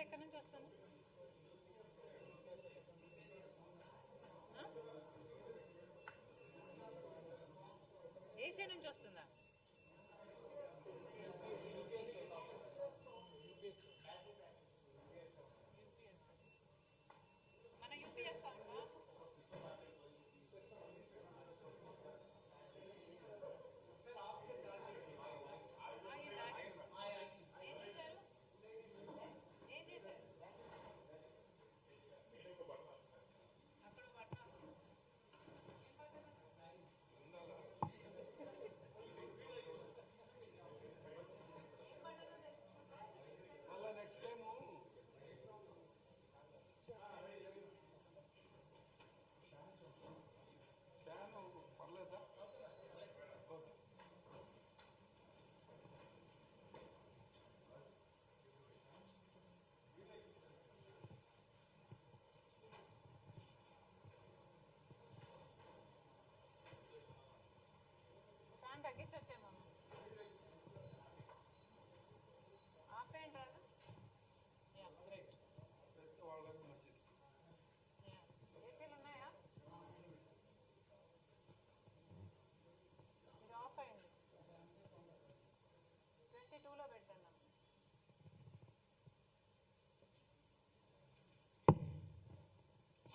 Sound ఎక్కడి నుంచి వస్తుంది ఆ? ఏసీ నుంచి వస్తుందా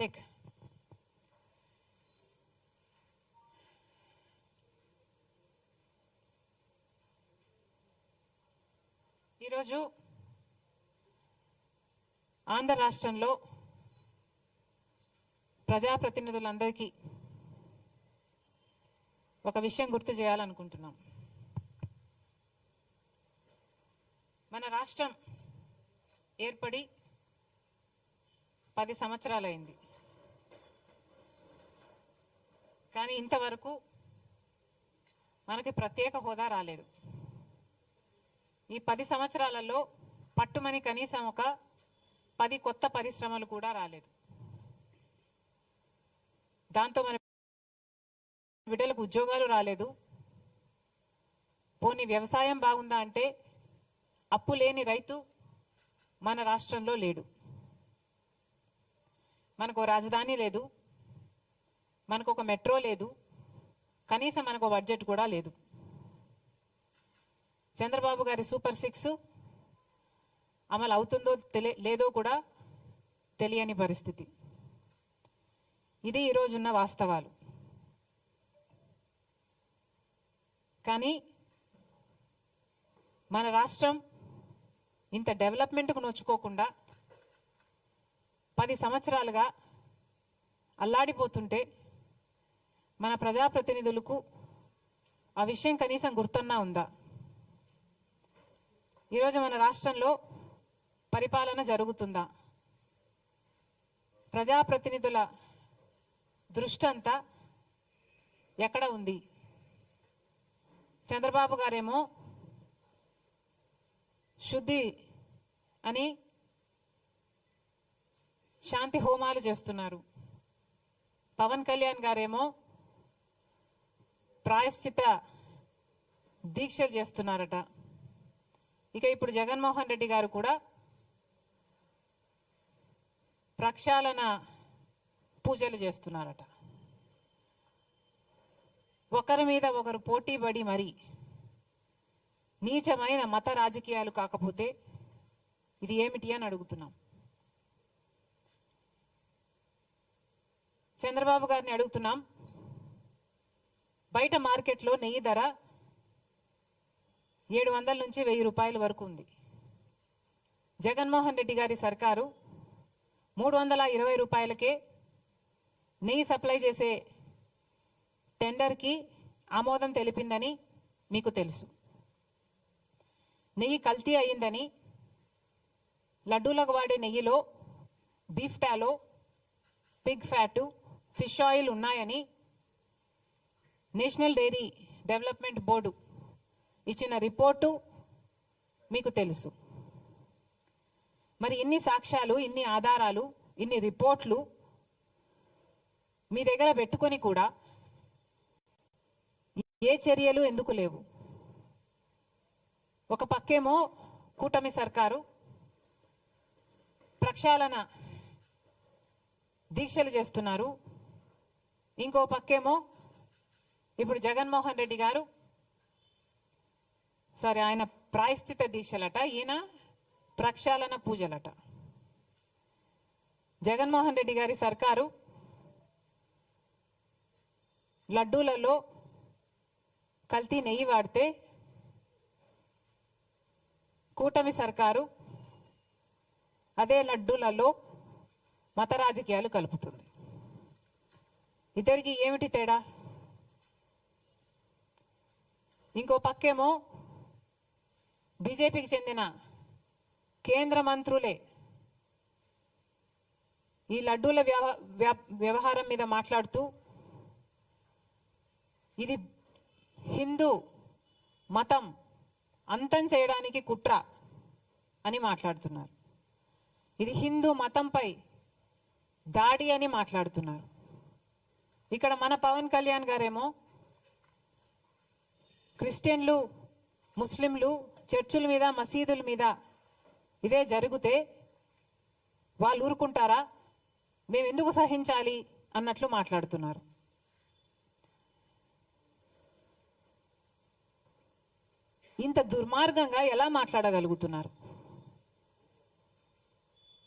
చెక్ ఈరోజు ఆంధ్ర రాష్ట్రంలో ప్రజాప్రతినిధులందరికీ ఒక విషయం గుర్తు చేయాలనుకుంటున్నాం. మన రాష్ట్రం ఏర్పడి పది సంవత్సరాలైంది. కానీ ఇంతవరకు మనకి ప్రత్యేక హోదా రాలేదు. ఈ పది సంవత్సరాలలో పట్టుమని కనీసం ఒక పది కొత్త పరిశ్రమలు కూడా రాలేదు. దాంతో మన బిడ్డలకు ఉద్యోగాలు రాలేదు. పోనీ వ్యవసాయం బాగుందా అంటే అప్పు లేని రైతు మన రాష్ట్రంలో లేడు. మనకు రాజధాని లేదు. మనకు ఒక మెట్రో లేదు. కనీసం మనకు బడ్జెట్ కూడా లేదు. చంద్రబాబు గారి సూపర్ సిక్స్ అమలు అవుతుందో తెలి లేదో కూడా తెలియని పరిస్థితి. ఇది ఈరోజున్న వాస్తవాలు. కానీ మన రాష్ట్రం ఇంత డెవలప్మెంట్కు నోచుకోకుండా పది సంవత్సరాలుగా అల్లాడిపోతుంటే మన ప్రజాప్రతినిధులకు ఆ విషయం కనీసం గుర్తన్నా ఉందా? ఈరోజు మన రాష్ట్రంలో పరిపాలన జరుగుతుందా? ప్రజాప్రతినిధుల దృష్టి అంతా ఎక్కడ ఉంది? చంద్రబాబు గారేమో శుద్ధి అని శాంతి హోమాలు చేస్తున్నారు. పవన్ కళ్యాణ్ గారేమో ప్రాయశ్చిత దీక్షలు చేస్తున్నారట. ఇక ఇప్పుడు జగన్మోహన్ రెడ్డి గారు కూడా ప్రక్షాళన పూజలు చేస్తున్నారట. ఒకరి మీద ఒకరు పోటీపడి మరి నీచమైన మత రాజకీయాలు కాకపోతే ఇది ఏమిటి అని అడుగుతున్నాం. చంద్రబాబు గారిని అడుగుతున్నాం. బయట మార్కెట్లో నెయ్యి ధర ఏడు వందల నుంచి వెయ్యి రూపాయల వరకు ఉంది. జగన్మోహన్ రెడ్డి గారి సర్కారు మూడు వందల ఇరవై రూపాయలకే నెయ్యి సప్లై చేసే టెండర్కి ఆమోదం తెలిపిందని మీకు తెలుసు. నెయ్యి కల్తీ అయిందని లడ్డూలకు వాడే నెయ్యిలో beef tallow pig fat fish oil ఉన్నాయని నేషనల్ డైరీ డెవలప్మెంట్ బోర్డు ఇచ్చిన రిపోర్టు మీకు తెలుసు. మరి ఇన్ని సాక్ష్యాలు ఇన్ని ఆధారాలు ఇన్ని రిపోర్ట్లు మీ దగ్గర పెట్టుకొని కూడా ఏ చర్యలు ఎందుకు లేవు? ఒక పక్కేమో కూటమి సర్కారు ప్రక్షాళన దీక్షలు చేస్తున్నారు. ఇంకో పక్కేమో? ఇప్పుడు జగన్మోహన్ రెడ్డి గారు సారీ ఆయన ప్రాయశ్చిత దీక్షలట ఈయన ప్రక్షాళన పూజలట. జగన్మోహన్ రెడ్డి గారి సర్కారు లడ్డూలలో కల్తీ నెయ్యి వాడితే కూటమి సర్కారు అదే లడ్డూలలో మత రాజకీయాలు కలుపుతుంది. ఇద్దరికి ఏమిటి తేడా? ఇంకో పక్కేమో బీజేపీకి చెందిన కేంద్ర మంత్రులే ఈ లడ్డూల వ్యవ- వ్య- వ్యవహారం మీద మాట్లాడుతూ ఇది హిందూ మతం అంతం చేయడానికి కుట్ర అని మాట్లాడుతున్నారు. ఇది హిందూ మతంపై దాడి అని మాట్లాడుతున్నారు. ఇక్కడ మన పవన్ కళ్యాణ్ గారేమో క్రిస్టియన్లు ముస్లింలు చర్చుల మీద మసీదుల మీద ఇదే జరిగితే వాళ్ళు ఊరుకుంటారా? మేము ఎందుకు సహించాలి అన్నట్లు మాట్లాడుతున్నారు. ఇంత దుర్మార్గంగా ఎలా మాట్లాడగలుగుతున్నారు?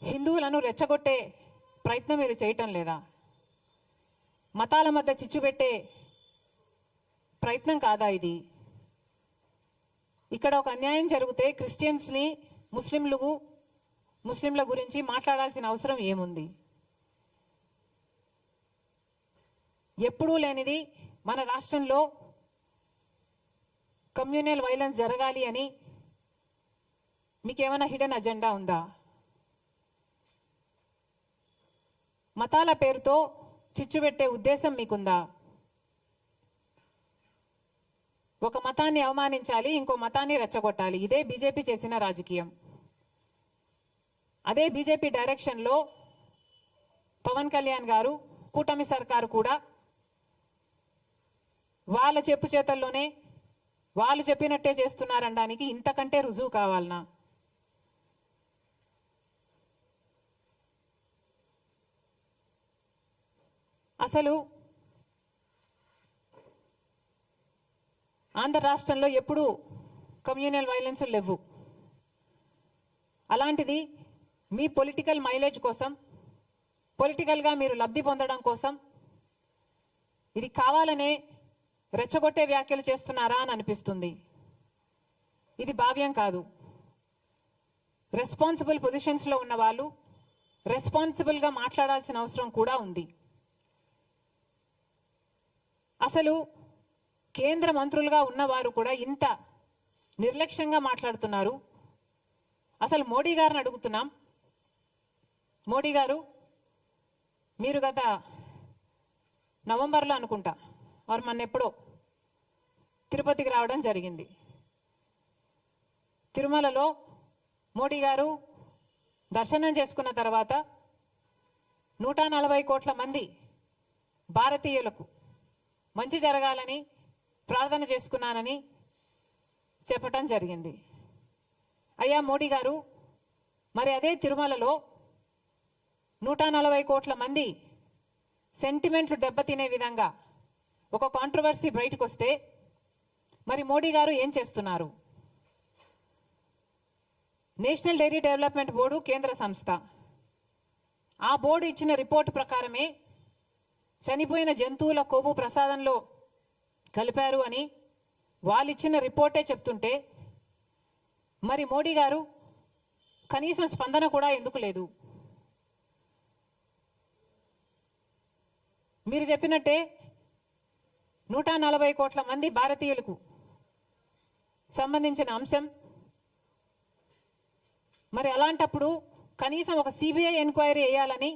హిందువులను రెచ్చగొట్టే ప్రయత్నం మీరు చేయటం లేదా? మతాల మధ్య చిచ్చు పెట్టే ప్రయత్నం కాదా ఇది? ఇక్కడ ఒక అన్యాయం జరిగితే క్రిస్టియన్స్ని ముస్లింలు ముస్లింల గురించి మాట్లాడాల్సిన అవసరం ఏముంది? ఎప్పుడూ లేనిది మన రాష్ట్రంలో కమ్యూనల్ వైలెన్స్ జరగాలి అని మీకేమైనా హిడెన్ అజెండా ఉందా? మతాల పేరుతో చిచ్చు పెట్టే ఉద్దేశం మీకుందా? ఒక మతాన్ని అవమానించాలి ఇంకో మతాన్ని రెచ్చగొట్టాలి. ఇదే బీజేపీ చేసిన రాజకీయం. అదే బీజేపీ డైరెక్షన్లో పవన్ కళ్యాణ్ గారు కూటమి సర్కారు కూడా వాళ్ళ చెప్పు చేతల్లోనే వాళ్ళు చెప్పినట్టే చేస్తున్నారనడానికి ఇంతకంటే రుజువు కావాలనా? అసలు ఆంధ్ర రాష్ట్రంలో ఎప్పుడు కమ్యూనల్ వైలెన్స్ లేవు. అలాంటిది మీ పొలిటికల్ మైలేజ్ కోసం పొలిటికల్గా మీరు లబ్ధి పొందడం కోసం ఇది కావాలనే రెచ్చగొట్టే వ్యాఖ్యలు చేస్తున్నారా అని అనిపిస్తుంది. ఇది భావ్యం కాదు. రెస్పాన్సిబుల్ పొజిషన్స్లో ఉన్న వాళ్ళు రెస్పాన్సిబుల్గా మాట్లాడాల్సిన అవసరం కూడా ఉంది. అసలు కేంద్ర మంత్రులుగా ఉన్నవారు కూడా ఇంత నిర్లక్ష్యంగా మాట్లాడుతున్నారు. అసలు మోడీ గారిని అడుగుతున్నాం. మోడీ గారు మీరు గత నవంబర్లో అనుకుంటా వారు మన ఎప్పుడో తిరుపతికి రావడం జరిగింది. తిరుమలలో మోడీ గారు దర్శనం చేసుకున్న తర్వాత నూట నలభై కోట్ల మంది భారతీయులకు మంచి జరగాలని ప్రార్థన చేసుకున్నానని చెప్పటం జరిగింది. అయ్యా మోడీ గారు మరి అదే తిరుమలలో నూట నలభై కోట్ల మంది సెంటిమెంట్లు దెబ్బతినే విధంగా ఒక కాంట్రవర్సీ బయటకు వస్తే మరి మోడీ గారు ఏం చేస్తున్నారు? నేషనల్ డైరీ డెవలప్మెంట్ బోర్డు కేంద్ర సంస్థ. ఆ బోర్డు ఇచ్చిన రిపోర్టు ప్రకారమే చనిపోయిన జంతువుల కొవ్వు ప్రసాదంలో కలిపారు అని వాళ్ళు ఇచ్చిన రిపోర్టే చెప్తుంటే మరి మోడీ గారు కనీసం స్పందన కూడా ఎందుకు లేదు? మీరు చెప్పినట్టే నూట నలభై కోట్ల మంది భారతీయులకు సంబంధించిన అంశం. మరి అలాంటప్పుడు కనీసం ఒక సిబిఐ ఎంక్వైరీ వేయాలని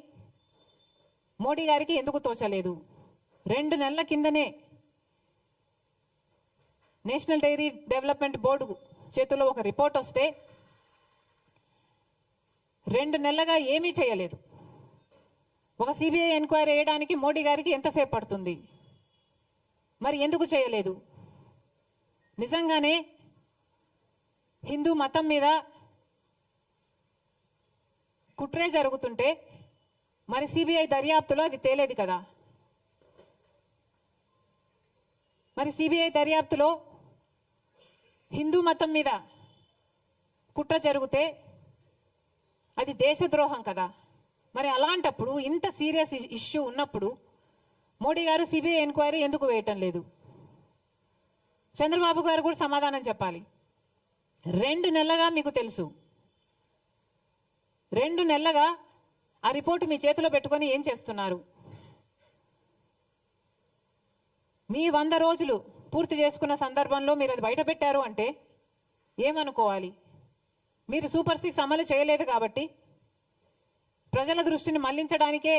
మోడీ గారికి ఎందుకు తోచలేదు? రెండు నెలల కిందనే నేషనల్ డైరీ డెవలప్మెంట్ బోర్డు చేతిలో ఒక రిపోర్ట్ వస్తే రెండు నెలలుగా ఏమీ చేయలేదు. ఒక సిబిఐ ఎంక్వైరీ వేయడానికి మోడీ గారికి ఎంతసేపు పడుతుంది? మరి ఎందుకు చేయలేదు? నిజంగానే హిందూ మతం మీద కుట్రే జరుగుతుంటే మరి సిబిఐ దర్యాప్తులో అది తేలేదు కదా? మరి సిబిఐ దర్యాప్తులో హిందూ మతం మీద కుట్ర జరిగితే అది దేశద్రోహం కదా? మరి అలాంటప్పుడు ఇంత సీరియస్ ఇష్యూ ఉన్నప్పుడు మోడీ గారు సిబిఐ ఎంక్వైరీ ఎందుకు వేయటం లేదు? చంద్రబాబు గారు కూడా సమాధానం చెప్పాలి. రెండు నెలలుగా మీకు తెలుసు. రెండు నెలలుగా ఆ రిపోర్టు మీ చేతిలో పెట్టుకొని ఏం చేస్తున్నారు? మీ వంద రోజులు పూర్తి చేసుకున్న సందర్భంలో మీరు అది బయట పెట్టారు అంటే ఏమనుకోవాలి? మీరు సూపర్ సిక్స్ అమలు చేయలేదు కాబట్టి ప్రజల దృష్టిని మళ్ళించడానికే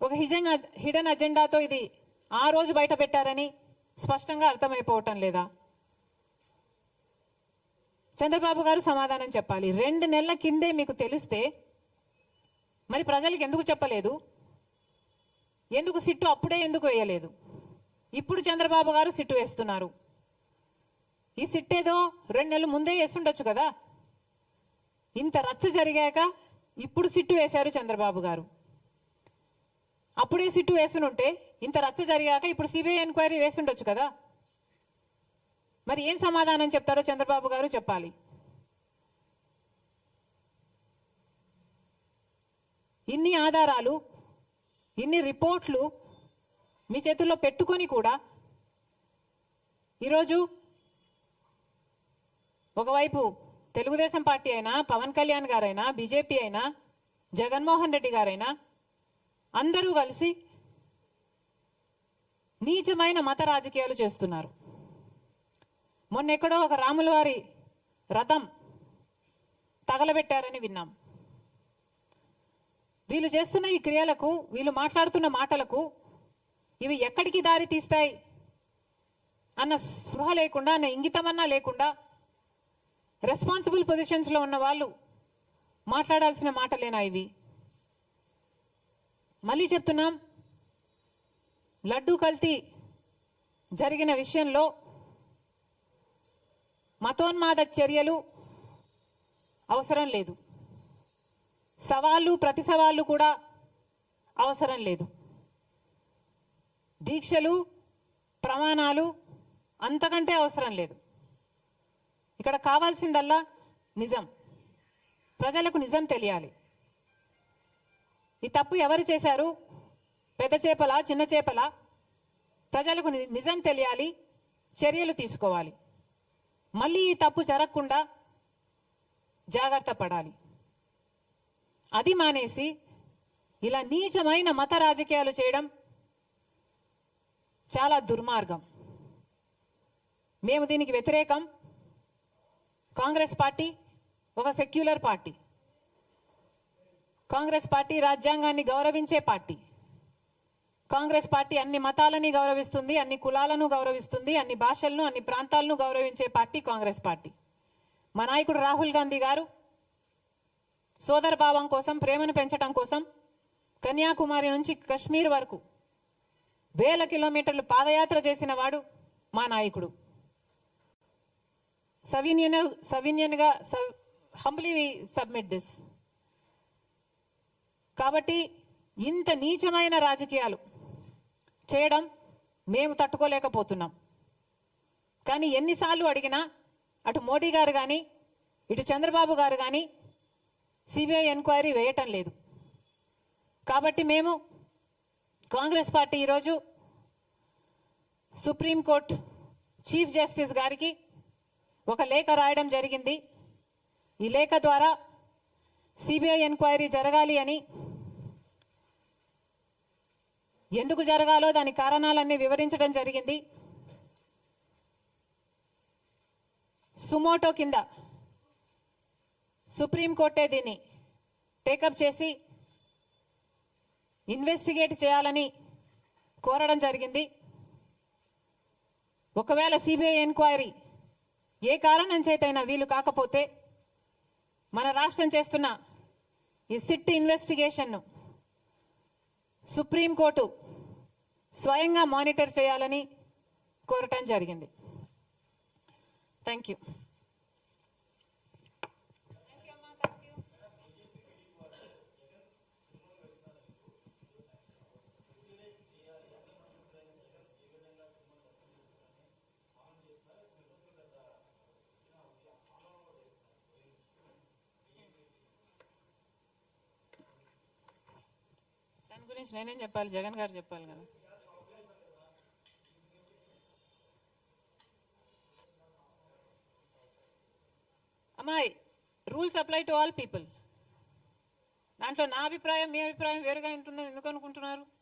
ఒక హిజన్ హిడెన్ అజెండాతో ఇది ఆ రోజు బయట పెట్టారని స్పష్టంగా అర్థమైపోవటం లేదా? చంద్రబాబు గారు సమాధానం చెప్పాలి. రెండు నెలల కిందే మీకు తెలిస్తే మరి ప్రజలకు ఎందుకు చెప్పలేదు? ఎందుకు సిట్టు అప్పుడే ఎందుకు వేయలేదు? ఇప్పుడు చంద్రబాబు గారు సిట్టు వేస్తున్నారు. ఈ సిట్టేదో రెండు నెలలు ముందే వేసుండొచ్చు కదా? ఇంత రచ్చ జరిగాక ఇప్పుడు సిట్టు వేశారు చంద్రబాబు గారు. అప్పుడే సిట్టు వేసునుంటే ఇంత రచ్చ జరిగాక ఇప్పుడు సిబిఐ ఎంక్వైరీ వేసుండొచ్చు కదా? మరి ఏం సమాధానం చెప్తారో చంద్రబాబు గారు చెప్పాలి. ఇన్ని ఆధారాలు ఇన్ని రిపోర్ట్లు మీ చేతుల్లో పెట్టుకొని కూడా ఈరోజు ఒకవైపు తెలుగుదేశం పార్టీ అయినా పవన్ కళ్యాణ్ గారైనా బీజేపీ అయినా జగన్మోహన్ రెడ్డి గారైనా అందరూ కలిసి నీచమైన మత రాజకీయాలు చేస్తున్నారు. మొన్నెక్కడో ఒక రాములవారి రథం తగలబెట్టారని విన్నాం. వీళ్ళు చేస్తున్న ఈ క్రియలకు వీళ్ళు మాట్లాడుతున్న మాటలకు ఇవి ఎక్కడికి దారి తీస్తాయి? అన్న స్పృహ లేకుండా అన్న ఇంగితమన్నా లేకుండా రెస్పాన్సిబుల్ పొజిషన్స్లో ఉన్న వాళ్ళు మాట్లాడాల్సిన మాటలేనా ఇవి? మళ్ళీ చెప్తున్నాం లడ్డూ కల్తీ జరిగిన విషయంలో మతోన్మాద చర్యలు అవసరం లేదు. సవాళ్ళు ప్రతి సవాళ్ళు కూడా అవసరం లేదు. దీక్షలు ప్రమాణాలు అంతకంటే అవసరం లేదు. ఇక్కడ కావాల్సిందల్లా నిజం. ప్రజలకు నిజం తెలియాలి. ఈ తప్పు ఎవరు చేశారు? పెద్ద చేపల చిన్న చేపల? ప్రజలకు నిజం తెలియాలి చర్యలు తీసుకోవాలి. మళ్ళీ ఈ తప్పు జరగకుండా జాగ్రత్త పడాలి. అది మానేసి ఇలా నీచమైన మత రాజకీయాలు చేయడం చాలా దుర్మార్గం. మేము దీనికి వ్యతిరేకం. కాంగ్రెస్ పార్టీ ఒక సెక్యులర్ పార్టీ. కాంగ్రెస్ పార్టీ రాజ్యాంగాన్ని గౌరవించే పార్టీ. కాంగ్రెస్ పార్టీ అన్ని మతాలని గౌరవిస్తుంది అన్ని కులాలను గౌరవిస్తుంది అన్ని భాషలను అన్ని ప్రాంతాలను గౌరవించే పార్టీ కాంగ్రెస్ పార్టీ. మా నాయకుడు రాహుల్ గాంధీ గారు సోదర భావం కోసం ప్రేమను పెంచడం కోసం కన్యాకుమారి నుంచి కశ్మీర్ వరకు వేల కిలోమీటర్లు పాదయాత్ర చేసిన వాడు మా నాయకుడు. సవినియన్ సవినియన్గా హంబ్లీ సబ్మిట్ దిస్ కాబట్టి ఇంత నీచమైన రాజకీయాలు చేయడం మేము తట్టుకోలేకపోతున్నాం. కానీ ఎన్నిసార్లు అడిగినా అటు మోడీ గారు కానీ ఇటు చంద్రబాబు గారు కానీ సిబిఐ ఎంక్వైరీ వేయటం లేదు. కాబట్టి మేము కాంగ్రెస్ పార్టీ ఈరోజు సుప్రీంకోర్టు చీఫ్ జస్టిస్ గారికి ఒక లేఖ రాయడం జరిగింది. ఈ లేఖ ద్వారా సిబిఐ ఎంక్వైరీ జరగాలి అని ఎందుకు జరగాలో దాని కారణాలన్నీ వివరించడం జరిగింది. సుమోటో కింద సుప్రీంకోర్టే దీన్ని టేకప్ చేసి ఇన్వెస్టిగేట్ చేయాలని కోరడం జరిగింది. ఒకవేళ సిబిఐ ఎంక్వైరీ ఏ కారణం చేతైనా వీలు కాకపోతే మన రాష్ట్రం చేస్తున్న ఈ సిట్ ఇన్వెస్టిగేషన్ను సుప్రీంకోర్టు స్వయంగా మానిటర్ చేయాలని కోరటం జరిగింది. Thank you. గురించి నేనేం చెప్పాలి? జగన్ గారు చెప్పాలి కదా. అమ్మాయి rules apply to all people. దాంట్లో నా అభిప్రాయం మీ అభిప్రాయం వేరుగా ఉంటుందని ఎందుకు అనుకుంటున్నారు?